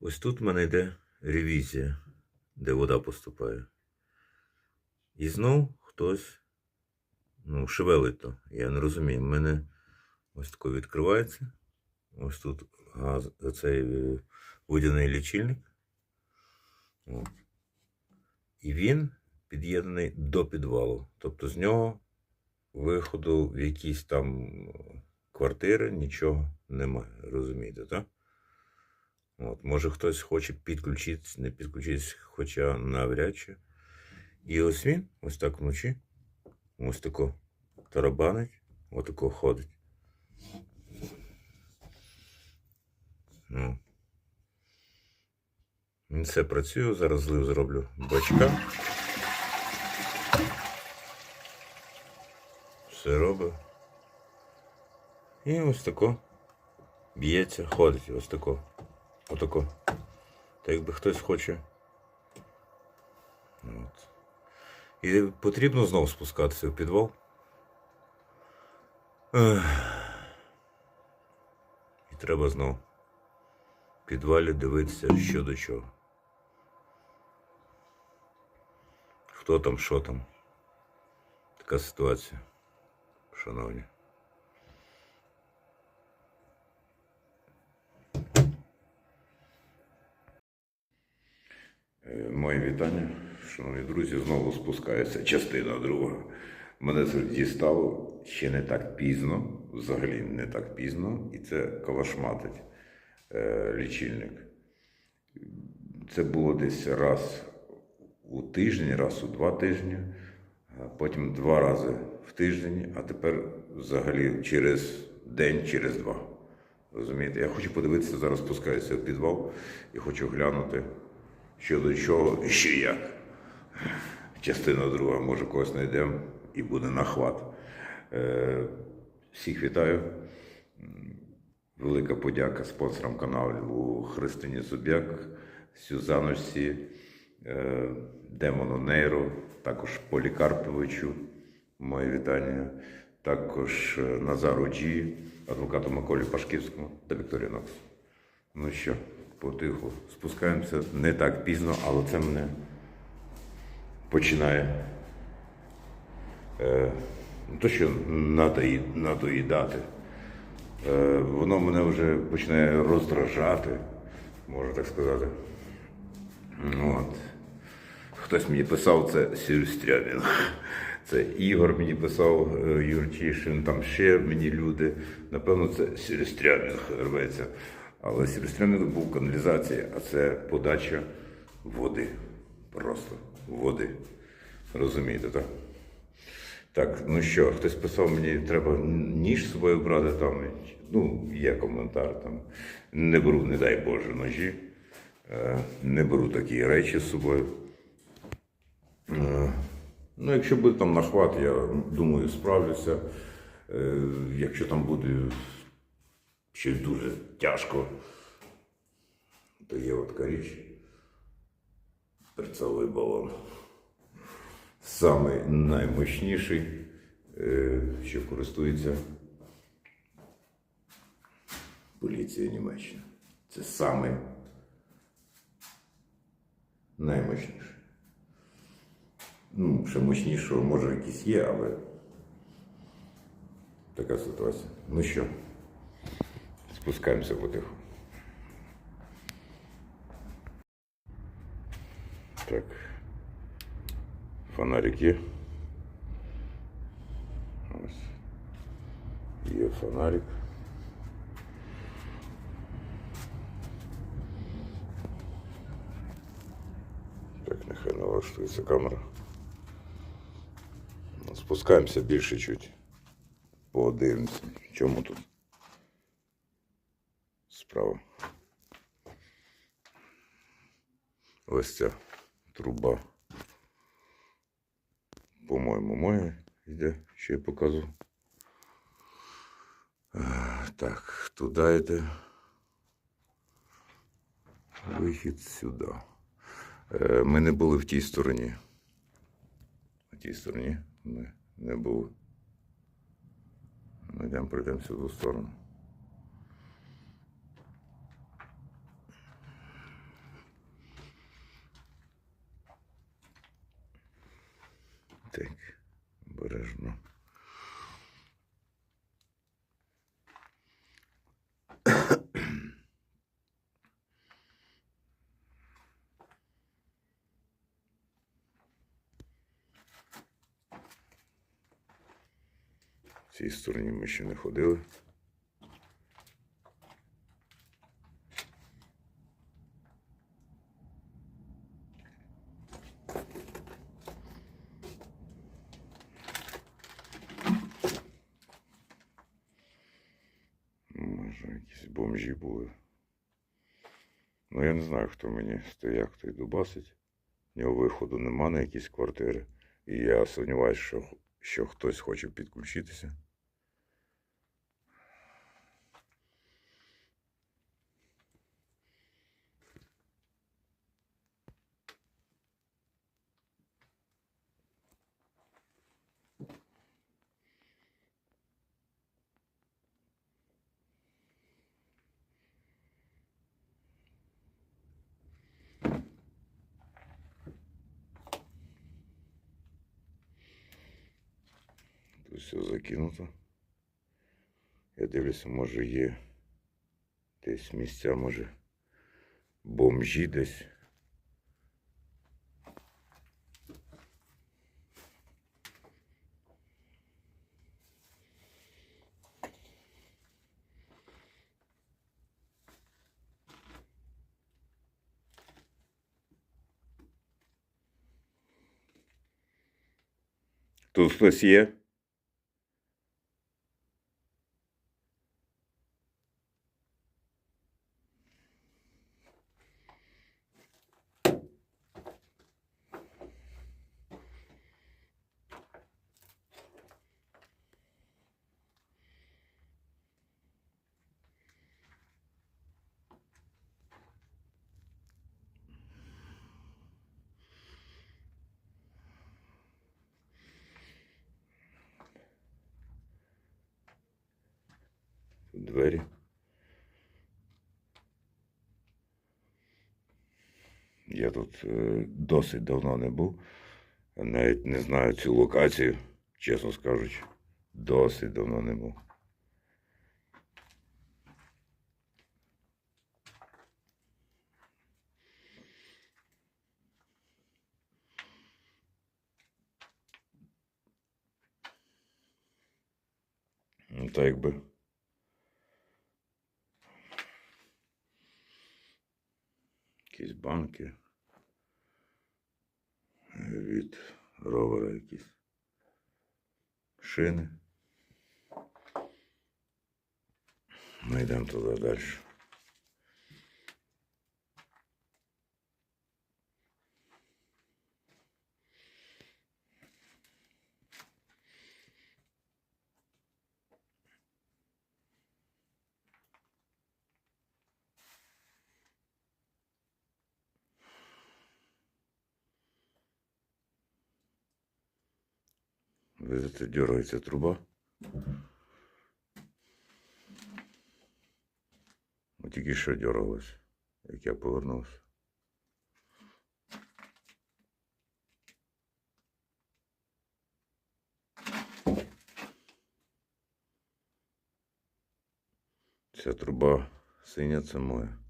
Ось тут в мене йде ревізія, де вода поступає. І знов хтось ну, шевелить то. Я не розумію. У мене ось тако відкривається. Ось тут газ, цей е, водяний лічильник. От. І він під'єднаний до підвалу. Тобто з нього виходу в якісь там квартири нічого немає. Розумієте, так? От, може хтось хоче підключитись, не підключитись, хоча навряд чи. І ось він, ось так вночі, ось тако тарабанить, ось тако ходить. Ну. Все працює, зараз злив зроблю бачка. Все робить. І ось тако б'ється, ходить, ось тако. Отако. Та якби хтось хоче. От. І потрібно знову спускатися в підвал. І треба знову в підвалі дивитися, що до чого. Хто там, що там. Така ситуація, шановні. Мої вітання, шановні друзі, знову спускається частина друга. Мене дістало ще не так пізно, взагалі не так пізно, і це калашматить е, лічильник. Це було десь раз у тиждень, раз у два тижні, потім два рази в тиждень, а тепер взагалі через день, через два. Розумієте? Я хочу подивитися, зараз спускаюся в підвал і хочу глянути, що до чого і що як. Частина друга, може, когось знайдемо і буде нахват. Е, всіх вітаю. Велика подяка спонсорам каналу Христині Зубяк, Сюзаночці, е, Демону Нейро, також Полікарповичу. Моє вітання. Також е, Назару Джі, адвокату Миколі Пашківському та Вікторії Нокс. Ну що, потиху спускаємося не так пізно, але це мене починає е, то, що надої- надоїдати. Е, воно мене вже починає роздражати, можна так сказати. От. Хтось мені писав, це Сюрстрямін. Це Ігор мені писав е, Юрчишин, там ще мені люди. Напевно, це Сюрстрямінг рветься. Але Сюрстрямінг був каналізація, а це подача води. Просто води. Розумієте, так? Так, ну що, хтось писав мені, треба ніж з собою брати там. Ну, є коментар там. Не беру, не дай Боже, ножі. Е, Не беру такі речі з собою. Е, Ну, якщо буде там нахват, я думаю, справлюся. Е, Якщо там буде щось дуже тяжко, то є от така річ. Перцовий балон. Самий наймощніший, е, що користується поліція Німеччини. Це самий наймощніший. Ну, ще мощнішого, може, якийсь є, але така ситуація. Ну що, спускаємося потиху. Так. Фонарик є. Ось. Є фонарик. Так, нехай налаштується камера. Спускаємося більше чуть. Подивимося. В чому тут? Справа. Ось ця труба. По-моєму, моє йде, ще я покажу. А, Так, туди йде. Вихід сюди. Е, Ми не були в тій стороні. В тій стороні ми не були. Ми йдемо, пройдемо в сторону. Так, бережно. В цій стороні ми ще не ходили. Може, якісь бомжі були. Ну, я не знаю, хто мені стояк той дубасить. В нього виходу нема на якісь квартири. І я сумніваюся, що, що хтось хоче підключитися. Все закинуто. Я дивлюся, може є десь місця, може бомжі десь. Тут хтось є? Двері. Я тут е, досить давно не був. Навіть не знаю цю локацію, чесно скажучи. Досить давно не був. Ну, так якби. Якісь банки. Від ровера якісь. Шини. Ми йдемо туди далі. Видите, дергається труба. Тільки що дергалась, як я повернувся. Ця труба синя це моя.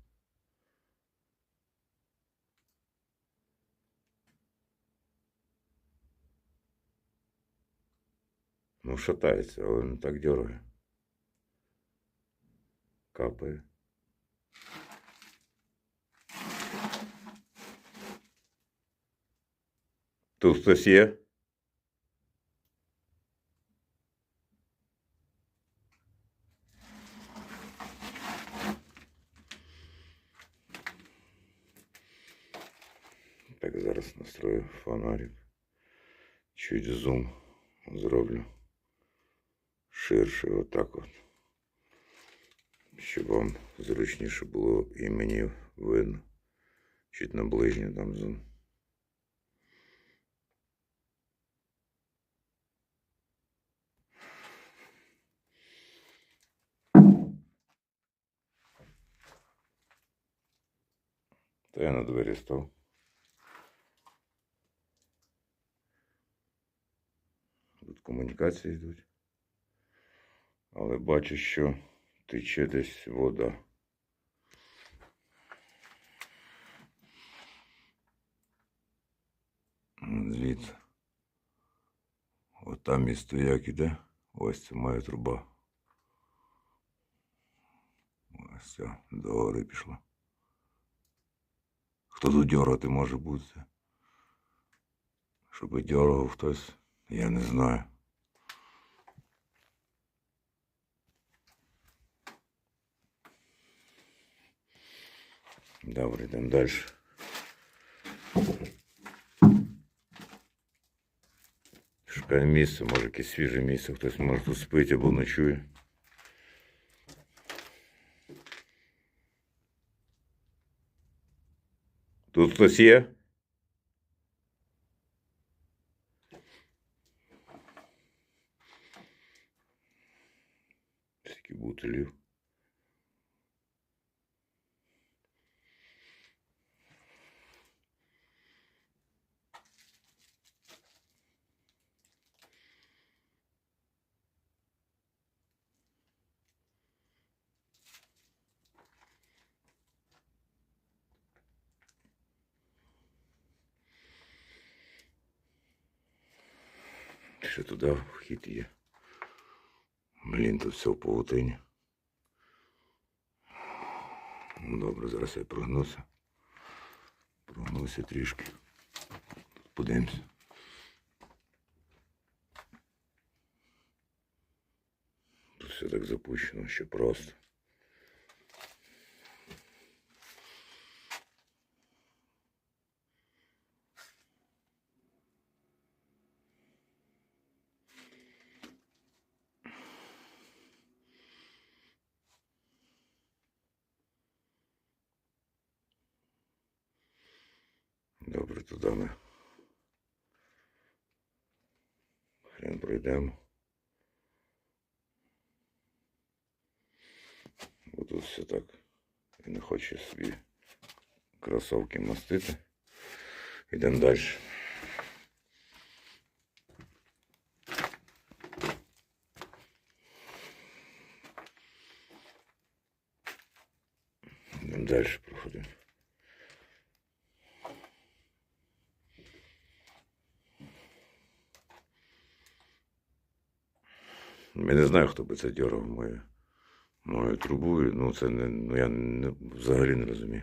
Ну, шатається, але не так дергає. Капає. Тут хтось є? Так, зараз настрою фонарик. Чуть зум зроблю ширше, отак от. Щоб вам зручніше було і мені видно. Чуть на ближнє там зум. Та я на двері став. комунікації йдуть. Але бачу, що тече десь вода. Звідси. От там і стояк іде. Ось це моя труба. Ось ця до гори пішла. Хто тут дьоргати може бути? Щоб дьоргав хтось, я не знаю. Добре, йдемо далі. Шукаємо місце, може якесь свіже місце, хтось може тут спить або ночує. Тут хтось є? Ще туди вхід є. Блін, тут все в павутині. Ну, Добре, зараз я прогнуся. Прогнуся трішки. Тут подивимося. Тут все так запущено, що просто. Добре, туди ми. Хрен пройдемо. Бо тут все так. І не хоче собі кросовки мастити. Йдемо далі. Йдемо далі проходимо. Я не знаю, хто би це дергав мою, мою трубу. Ну, це не, ну, я не, взагалі не розумію.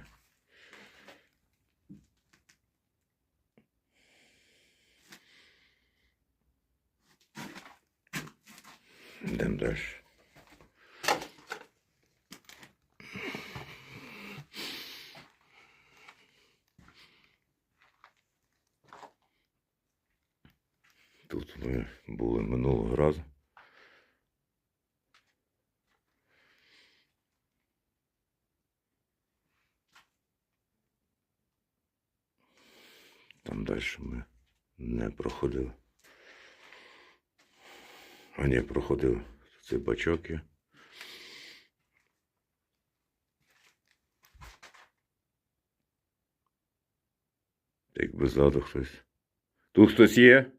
Йдемо далі. Тут ми були минулого разу. Там далі ми не проходили. А ні, проходили. цей бачок є. Якби ззаду хтось. Тут хтось є?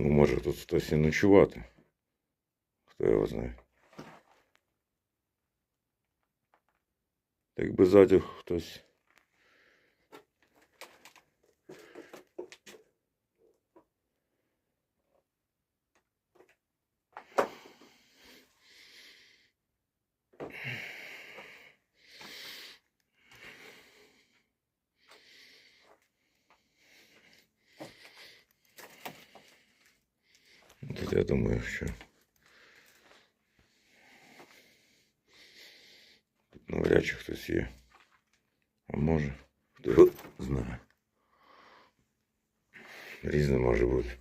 Ну, може тут хтось і ночувати. Хто його знає. Так би хтось. Хоча я думаю, що тут навряд чи хтось є. А може, хто знає. Різне може бути.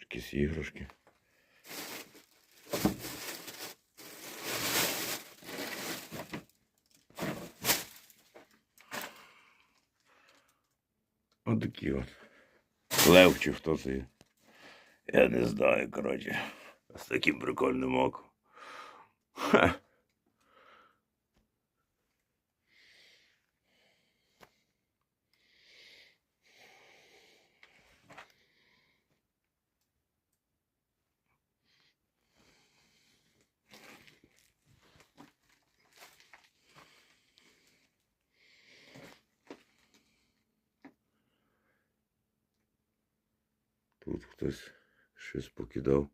Якісь іграшки. Отакі от. Лев чи хто це є? Я не знаю, коротше. З таким прикольним оком. Ха. Тут хтось щось покидав.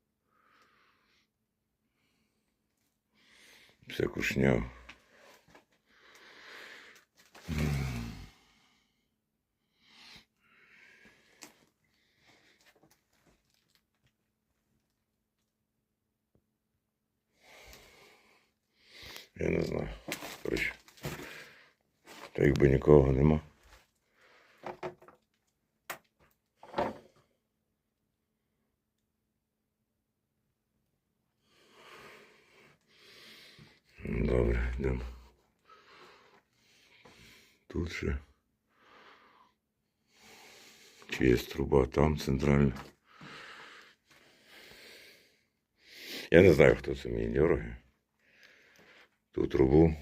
Всяку шнягу. Я не знаю. Коротше. Та якби нікого нема. Добре, йдемо. Тут ще. Чи є труба там центральна. Я не знаю, хто це мені дергає. Ту трубу.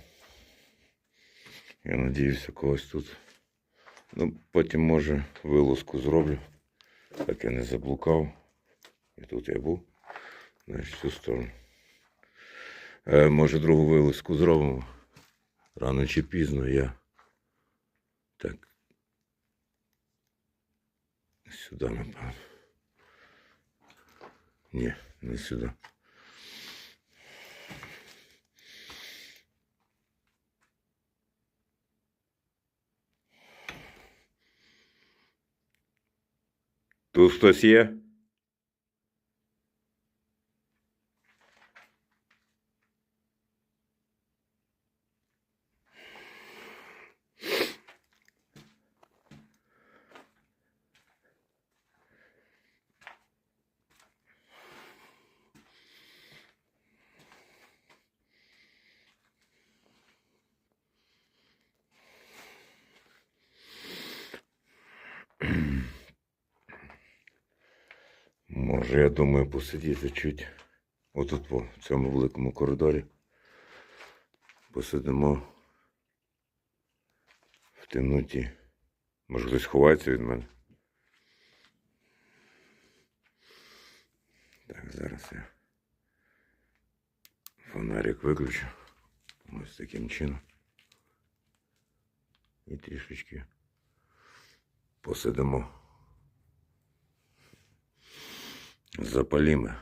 Я надіюся, когось тут. Ну, потім, може, вилазку зроблю. Так я не заблукав. І тут я був. Значить, в цю сторону. Е, може, другу вилазку зробимо. Рано чи пізно я. Так. Сюди, напевно. Ні, не сюди. Тут хтось є? Може, я думаю, посидіти чуть. Отут в цьому великому коридорі. Посидимо в темноті. Може хтось ховається від мене. Так, зараз я фонарик виключу. Ось таким чином. І трішечки посидимо. Запалімо,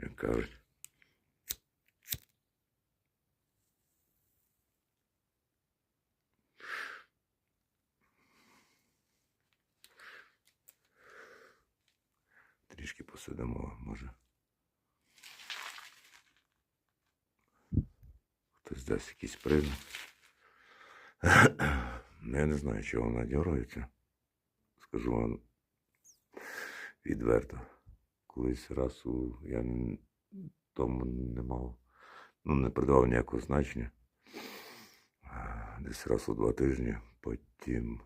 як кажуть. Трішки посидимо, може. Хтось дасть якийсь признак. Ну, Я не знаю, чого вона дергається. Скажу вам відверто. Колись раз у я тому не мав, ну не придавав ніякого значення. Десь раз у два тижні, потім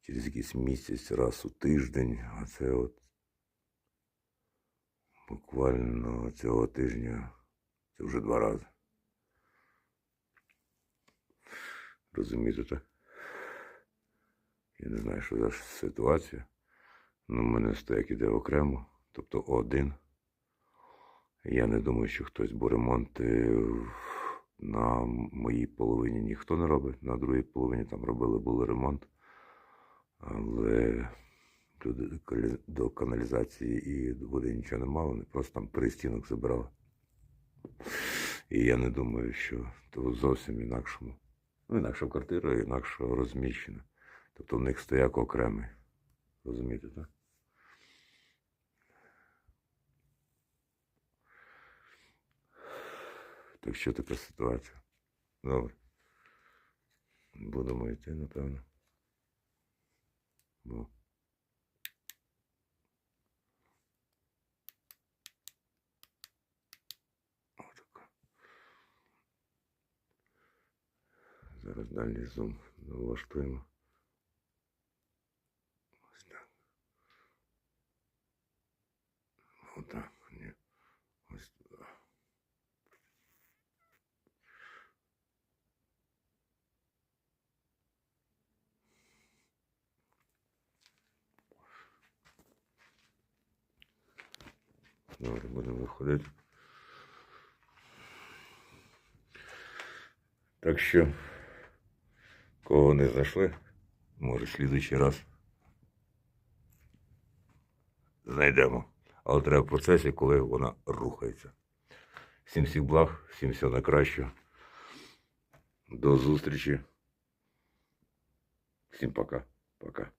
через якийсь місяць, раз у тиждень, а це от буквально цього тижня це вже два рази. Розумієте, так? Я не знаю, що за ситуація. Ну, мене стояк іде окремо, тобто один. Я не думаю, що хтось, бо ремонти на моїй половині ніхто не робить. На другій половині там робили були ремонт. Але люди до каналізації і води нічого не мали, вони просто там перестінок забирали. І я не думаю, що то зовсім інакшому. Ну, інакша квартира, інакше розміщена. Тобто в них стояк окремий. Розумієте, так? Так що така ситуація? Добре. Будемо йти, напевно. Бо... Отако. Зараз дальній зум налаштуємо. Ось так. Отак. Ні. Ось туди. Добре, будемо виходити. Так що, кого не знайшли, може, слідуючий раз знайдемо. Але треба в процесі, коли вона рухається. Всім всіх благ, всім всього найкращого. До зустрічі. Всім пока. Пока.